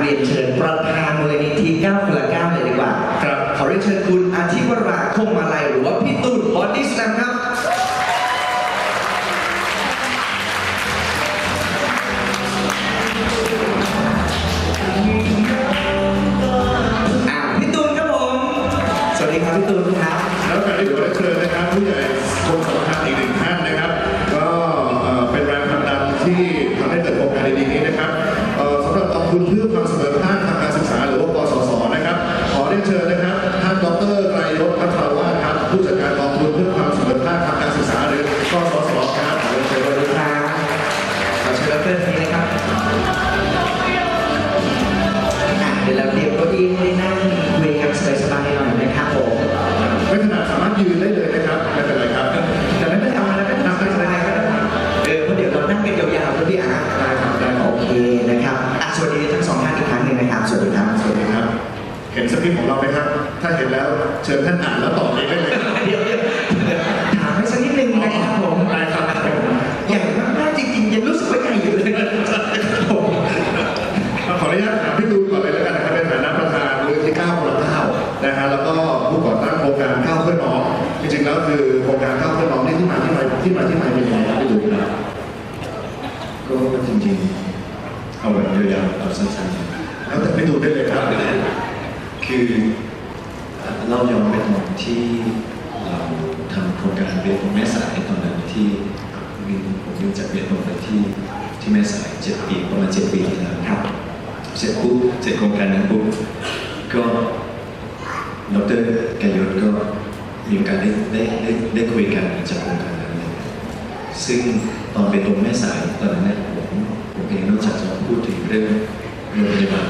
เรียนเชิญประธานมูลนิธิ9คนละ9เลยดีกว่า ครับ ขอเรียนเชิญคุณอาทิวราคงมาลัยหรือว่าพี่ตูนบอดี้สแลมครับ ถ้าเห็นแล้วเชิญท่านอ่านแล้วตอบเองได้เลยครับเดี๋ยวเดี๋ยวถามให้สักนิดนึงนะครับผมได้ครับอย่างมากๆจริงๆยังรู้สึกว่าใหญ่อยู่เลยครับผมขออนุญาตถามพี่ตูนก่อนเลยแล้วกันนะครับในฐานะประธานมูลที่9คนละ9นะฮะแล้วก็ผู้ก่อตั้งโครงการข้าวเพื่อน้องจริงๆแล้วคือโครงการข้าวเพื่อน้องนี่ที่มาที่ไปที่มาที่ไปเป็นยังไงครับพี่ตูนครับก็จริงๆเอาแบบยาวๆเอาสั้นแล้วแต่พี่ตูนได้เลยครับๆคือ เล่าย้อนไปตอนที่เราทำโครงการเรียนของแม่สายตอนนั้นที่มีผมยังจัดเรียนลงไปที่ที่แม่สายเจ็ดปีประมาณเจ็ดปีที่แล้วครับเสร็จปุ๊บเสร็จโครงการนั้นปุ๊บก็ดรกยศก็มีโอกาสได้ได้ได้ได้คุยกันจากโครงการนั้นเลยซึ่งตอนไปตรงแม่สายตอนนั้นเนี่ยผมผมเองนอกจากจะพูดถึงเรื่องโรงพยาบาล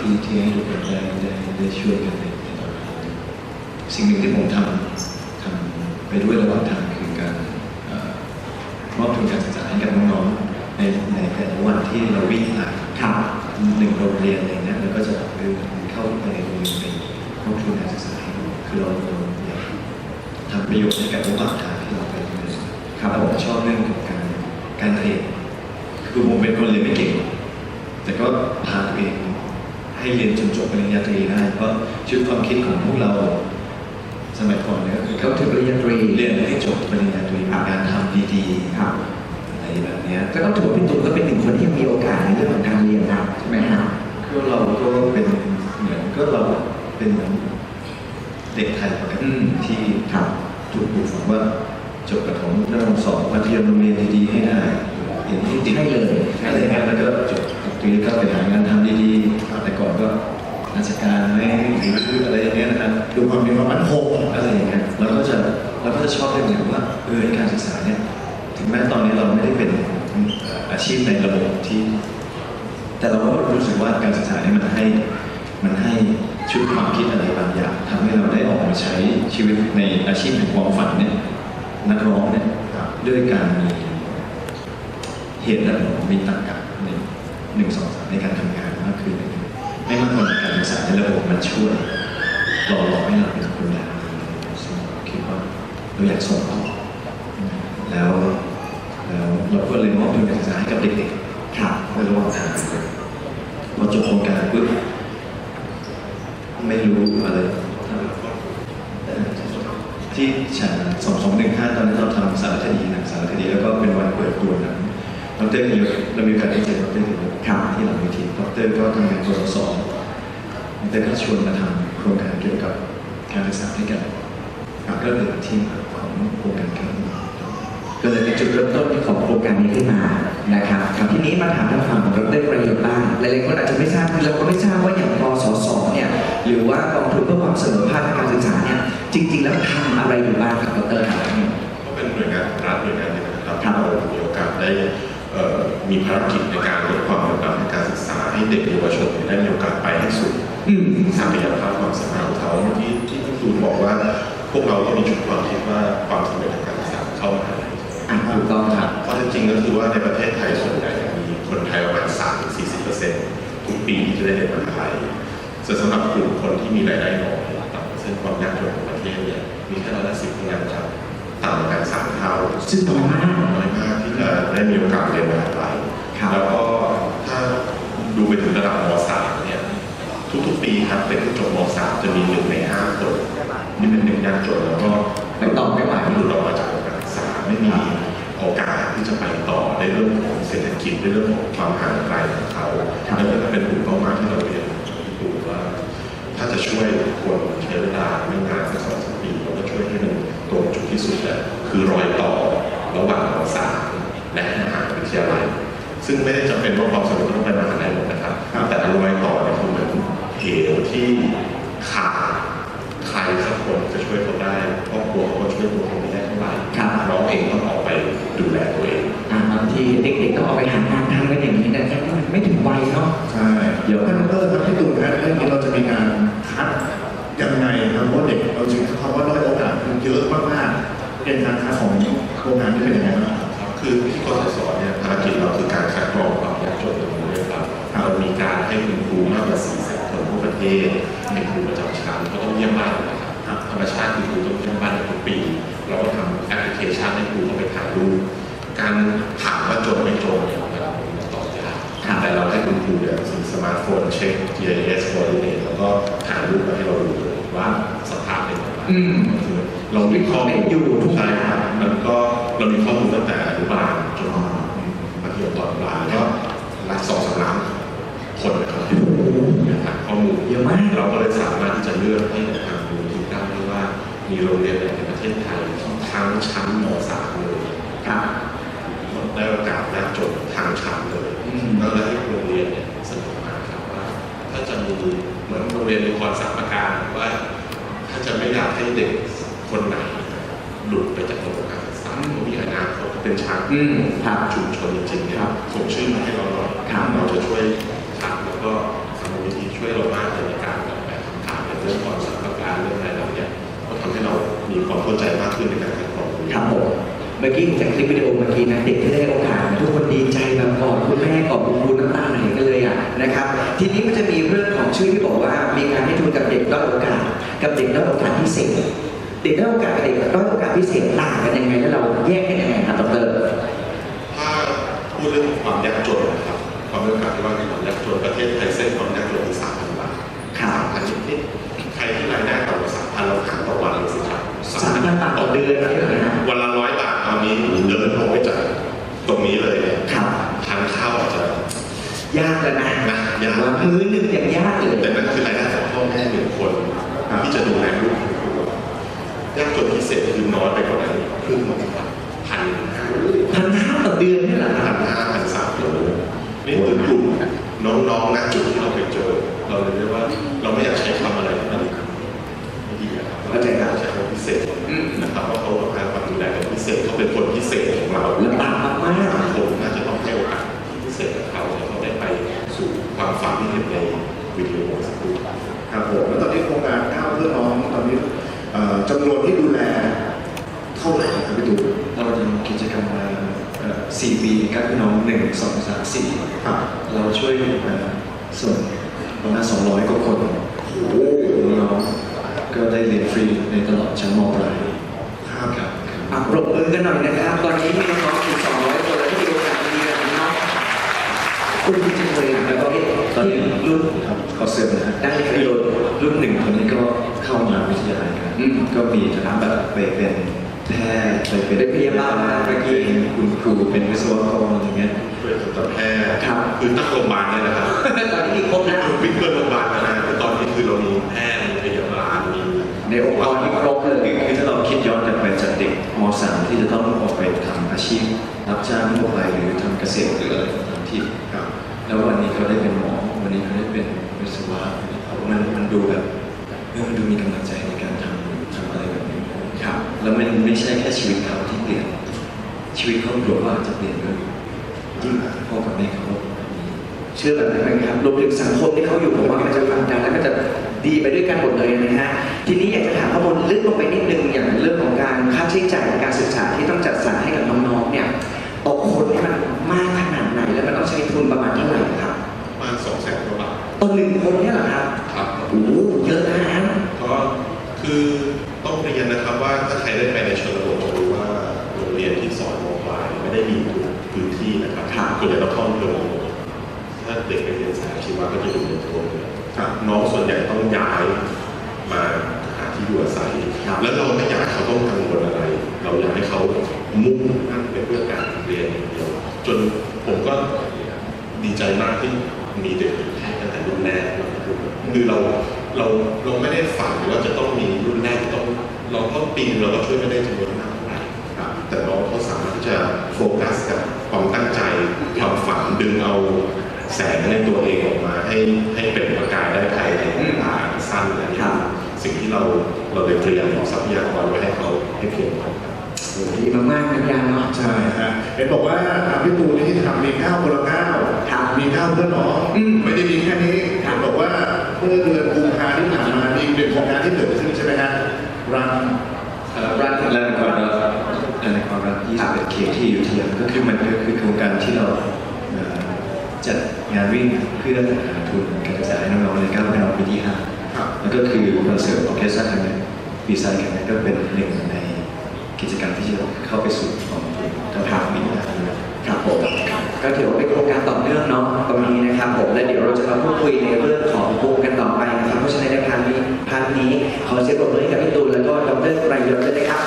ที่ที่ให้ทุกคนได้ได้ได้ช่วยกันใน สิ่งหนึ่งที่ผมทำทำไปด้วยระหว่างทางคือการเอ่อมอบทุนการศึกษาให้กับน้องๆในในแต่ละวันที่เราวิ่งผ่านครับหนึ่งโรงเรียนอะไรเงี้ยแล้วก็จะเดินเข้าไปในโรงเรียนไปมอบทุนการศึกษาให้น้องคือเราเราอยากทำประโยชน์ให้กับระหว่างทางที่เราไปโรงเรียนครับผมชอบเรื่องของการการเรียนคือผมเป็นคนเรียนไม่เก่ง แต่ก็พาตัวเองให้เรียนจนจบปริญญาตรีได้เพราะชุดความคิดของพวกเรา สมัยก่อนเนี่ยก็คือเข้าถึงปริญญาตรีเรียนให้จบปริญญาตรีมีการทำดีๆครับอะไรแบบเนี้ยก็ต้องถือว่าพี่ตูนก็เป็นหนึ่งคนที่ยังมีโอกาสในเรื่องของการเรียนนะใช่ไหมครับก็เราก็เป็นเหมือนก็เราเป็นเหมือนเด็กไทยปกติที่ครับถูกปลูกฝังว่าจบประถมแล้วต้องสอบมัธยมโรงเรียนดีๆให้ได้ ความมีความมั่นคงอะไรอย่างเงี้ยเราก็จะเราก็จะชอบเรื่องนี้ว่าเออการศึกษาเนี่ยถึงแม้ตอนนี้เราไม่ได้เป็นอาชีพในระบบที่ แต่เราก็รู้สึกว่าการศึกษาเนี่ยมันให้มันให้ชุดความคิดอะไรบางอย่างทำให้เราได้ออกมาใช้ชีวิตในอาชีพแห่งความฝันเนี่ยนักร้องเนี่ยด้วยการมีเหตุและผลมีตรรกะในหนึ่งสองสามในการทำงานมากขึ้นไม่มากกว่าการศึกษาในระบบมันช่วย หล่อหลอมให้เราเป็นคนแบบนี้ซึ่งคิดว่าเราอยากส่งต่อแล้วแล้วเราก็เลยมอบทุนการศึกษาให้กับเด็กๆครับในระหว่างทางพอจบโครงการปุ๊บไม่รู้อะไรที่ฉันสองสองหนึ่งห้าตอนนั้นเราทำสารคดีหนังสารคดีแล้วก็เป็นวันเปิดตัวหนังดรเยรติเรามีโอกาสได้เจอดรเยรติครับที่หลังเวทีดรก็ทำงานกรสดรก็ชวนมาทำ โครงการเกี่ยวกับการศึกษาให้กับก็เลยเป็นที่มาของโครงการครั้งนี้ก็เลยเป็นจุดเริ่มต้นของโครงการนี้ขึ้นมานะครับครับทีนี้มาถามทางฝั่งของดรประโยชน์บ้างหลายๆคนอาจจะไม่ทราบคือเราก็ไม่ทราบว่าอย่างกสศเนี่ยหรือว่ากองทุนเพื่อความเสมอภาคทางการศึกษาเนี่ยจริง ๆ แล้วทำอะไรอยู่บ้างครับดรครับก็เป็นหน่วยงานรัฐหน่วยงานหนึ่งนะครับที่เรามีโอกาสได้ มีภารกิจในการลดความเหลื่อมล้ำทางการศึกษาให้เด็กเยาวชนได้มีโอกาสไปให้สุดอืมศักยภาพความสามารถของเขาที่ที่พี่ตูนบอกว่า พวกเราก็มีจุดความคิดว่าความสำเร็จทางการศึกษาเข้ามาอะถูกต้องครับข้อเท็จจริงก็คือว่าในประเทศไทยส่วนใหญ่มีคนไทยประมาณ3-40%ทุกปีที่จะได้เรียนมหาลัยส่วนสำหรับกลุ่มคนที่มีรายได้น้อยต่ำกว่าเส้นความยากจนของประเทศเนี่ยมีแค่ร้อยละสิบเท่านั้นครับต่างกันสามเท่าซึ่งน้อยมากน้อยมากที่จะ ได้มีโอกาสเรียนมหาลัยครับ แล้วก็ถ้าดูไปถึงระดับม .3 เนี่ยครับเด็กที่จบม .3 จะมีหนึ่งในห้าคนที่เป็นเด็กยากจนแล้วก็ไปต่อไม่ไหว หลุดออกมาจากการศึกษาไม่มีโอกาสที่จะไปต่อในเรื่องของเศรษฐกิจในเรื่องของความห่างไกลของเขาครับ นั่นก็เป็นกลุ่มเป้าหมายที่เราเรียนดูว่า ถ้าจะช่วยคนใช้เวลาไม่นานสักสองสามปีเราก็ช่วยให้มันตรงจุดที่สุดแหละคือรอยต่อระหว่างมสามและมหาวิทยาลัย ซึ่งไม่ได้จำเป็นว่าความสำเร็จต้องไปมหาลัยหมดนะครับ แต่ละรอยต่อเนี่ยคือเหมือนเหวที่ขาดใครสักคนจะช่วยเขาได้ครอบครัวเขาก็ช่วยตัวเขาไม่ได้เท่าไหร่ครับ น้องเองต้องออกไปดูแลตัวเอง อ่าบางทีเด็กๆต้องออกไปหางานทำกันอย่างนี้แต่มันไม่ถึงวัยเนาะ ใช่เดี๋ยว ท่านดรครับที่ตูนครับเรื่องนี้เราจะมีการคัดยังไงครับเพราะเด็กเราจริงคำว่าด้อยโอกาสมันเยอะมากๆเป็นการคัดของโรงงานที่เป็นยังไงบ้างครับครับคือที่กสศ มีการให้คุณครูมากกว่า4แสนคนทั่วประเทศเป็นครูประจำชั้นก็ต้องเยี่ยมบ้านนะครับธรรมชาติคือครูต้องเยี่ยมบ้านทุกปี เราก็ทำแอปพลิเคชันให้ครูเข้าไปถ่ายรูปการถามว่าจนไม่จนเนี่ยเราตอบยากครับแต่เราให้คุณครูเนี่ยซื้อสมาร์ทโฟนเช็ค GIS coordinate แล้วก็ถ่ายรูปมาให้เราดูเลยว่าสภาพเป็นอย่างไรอืมคือเรามีข้อมูลอยู่ทุกใช่อย่าง ครับมันก็เรามีข้อมูลตั้งแต่อนุบาลจนมัธยมตอนปลายก็รักสองสามล้านคนนะครับที่นะครับข้อมูล เยอะมากเราก็เลยสามารถที่จะเลือกให้ทางดูถึงได้ว่ามีโรงเรียนในประเทศไทยที่ทั้งชั้นม .3 เลยครับได้โอกาสยากจนทางชั้นเลยอืมแล้วให้โรงเรียนเนี่ยเสนอมาครับว่า ถ้าจะมีเหมือนโรงเรียนมีความสามารถการว่า ถ้าจะไม่อยากให้เด็กคนไหนหลุดไปจากระบบการศึกษามีอนาคตเป็นชาติอืมครับชุมชนจริงๆเนี่ยครับส่งชื่อมาให้เราหน่อยครับเราจะช่วยคัดแล้วก็ทำวิธี ช่วยเรามากเลยในการออกแบบคำถามในเรื่องความสามารถการเรื่องอะไรเหล่านี้ก็ทำให้เรามีความเข้าใจมากขึ้นในการคัดกรองตรงนี้ครับผมเมื่อกี้จากคลิปวิดีโอเมื่อกี้นะเด็กที่ได้โอกาสทุกคนดีใจแบบกอดคุณแม่กอดคุณครูน้ำตาไหลกันเลยอะนะครับ ทีนี้มันจะมีเรื่องของชื่อที่บอกว่ามีการให้ทุนกับเด็กด้อยโอกาส กับเด็กด้อยโอกาสพิเศษเด็กด้อยโอกาสกับเด็กด้อยโอกาสพิเศษต่างกันยังไงแล้วเราแยกกันยังไงครับดรถ้าพูดเรื่องความยากจนนะครับ ความยากจนที่ว่าความยากจนประเทศไทยเส้นความยากจนที่สามพันบาทครับสามพันนิดๆใครที่รายได้ต่ำกว่าสามพันเราหารต่อวันเลยสิครับสามพันบาทต่อเดือนเลยนะวันละร้อยบาทตอนนี้เดินลงไปจากตรงนี้เลยเนี่ยครับทานข้าวอาจจะยากแล้วนะนะยากว่ามื้อหนึ่งอย่างยากเลยแต่นั่นคือรายได้ของพ่อแม่หนึ่งคนที่จะดูแลลูกยากจนพิเศษคือน้อยไปกว่านั้นครึ่งหนึ่ง จำนวนที่ดูแลเท่าไหร่ครับพี่ตูนเราทำกิจกรรมมาเอ่อสี่ปีครับพี่น้องหนึ่งสองสามสี่ครับเราช่วยเอ่อส่วนประมาณสองร้อยกว่าคนโอ้น้องก็ได้เรียนฟรีในตลอดชั้นมปลายครับครับๆอะปรบมือกันหน่อยนะครับ ตอนนี้มีน้องๆอยู่200คนแล้วที่มีโอกาสเรียนเนาะคุณจริงๆเลยแล้วก็ต อนนี้รุ่รุ่นนครับขอเสริมนะฮะได้เลยครับคือรุ่นหนึ่งคนนี้ก็เข้ามาวิทยาลัยกันอืมก็มีทั้งแบบไปเป็นแพทย์ไปเป็นเป็นพยาบาลไปเป็นคุณครูเป็นวิศวกรอะไรเงี้ยช่วยสัตวแพทย์ครับคือตั้งโรงพยาบาลเนี่ยนะครับตอนนี้มีครบแล้วคือวิ่งเพื่อนโรงพยาบาลมานานคือตอนนี้คือเรามีแพทย์มีพยาบาลมีในองค์กรที่ครบเลยคือคือถ้าเราคิดย้อนกลับไปจากเด็กม .3 ที่จะต้องออกไปทำอาชีพรับจ้างทั่วไปหรือทำเกษตรหรืออะไรต่างๆที่ครับแล้ววันนี้เขาได้เป็นหมอวันนี้เขาได้ เป็นวิศวะมันมันดูแบบเออมันดูมีกำลังใจในการทำทำอะไรแบบนี้ครับ แล้วมันไม่ใช่แค่ชีวิตเขาที่เปลี่ยน ชีวิตครอบครัวก็อาจจะเปลี่ยนด้วยยิ่งพ่อกับแม่เขาเชื่อแบบนั้นไหมครับรวมถึงสังคมที่เขาอยู่ผมว่ามันจะฟังกันแล้วก็จะดีไปด้วยกันหมดเลยนะฮะทีนี้อยากจะถามข้อมูลลึกลงไปนิดนึงอย่างเรื่องของการค่าใช้จ่ายในการศึกษา กว่าบาทต่อหนึ่งคนเนี่ยเหรอครับครับโอ้โหเยอะนะฮะก็คือต้องเรียนนะครับว่าถ้าใครได้ไปในชนบทจะรู้ว่าโรงเรียนที่สอนมปลายไม่ได้มีทุกพื้นที่นะครับครับส่วนใหญ่เราเข้าเมืองถ้าเด็กไปเรียนสายอาชีวะก็จะอยู่ในตัวเมืองครับน้องส่วนใหญ่ต้องย้ายมาหาที่อยู่อาศัยครับแล้วเราไม่อยากให้เขาต้องกังวลอะไร เราอยากให้เขามุ่งมั่นไปเพื่อการเรียนอย่างเดียว จนผมก็ดีใจมากที่ มีเด็กแพทย์ตั้งแต่รุ่นแรกคือเราเราเราไม่ได้ฝันว่าจะต้องมีรุ่นแรกต้องเราก็ปีนึงเราก็ช่วยไม่ได้จำนวนมากเท่าไหร่ครับแต่น้องเขาสามารถที่จะโฟกัสกับความตั้งใจความฝันดึงเอาแสงในตัวเองออกมาให้ให้เป็นประกายได้ภายในเวลาสั้นนะคครัรับบสิ่งที่เราเราเลยเตรียมทรัพยากรไว้ให้เขาให้เพียงพอครับโอ้ดีมากๆนะยาเนาะใช่ฮะเห็นบอกว่าทางพี่ตูนนี่ที่ทำมีเก้าคนละเก้าครับ มีเก้าเพื่อนน้องอืมไม่ได้มีแค่นี้ครัเห็บนบอกว่าเมื่อเดือนกุมภาที่ผ่านมามีอีกหนึ่งโครงการที่เกิดขึ้นใช่ไหมฮะรันรัฐและในความรักและในความรัก21เขตที่อยู่ที่ก็คือมันก็คือโครงการที่เราเอ่อจัดงานวิ่งเพื่อหาทุนการศึกษาให้น้องๆในก้าวหน้าปีที่ห้าครับแล้วก็คือคอนเสิร์ตออร์เคสตราครั้งนี้ปีไซน์ครั้งนี้ก็เป็นหนึ่งในกิจกรรมที่จะเข้าไปสู่ของทุนก็ทางปีหน้าด้วยับผมก็ถือว่าเป็นโครงการต่อเนื่องเนาะตรงนี้นะครับผมและเดี๋ยวเราจะมาพูดคุยในเรื่องของวงกันต่อไปนะครับเพราะฉะนั้นในพาร์ทนี้พาร์ทนี้ขอเสียงมือใกับพี่ตูนแล้วก็ดรไตรยศด้วยนะครับ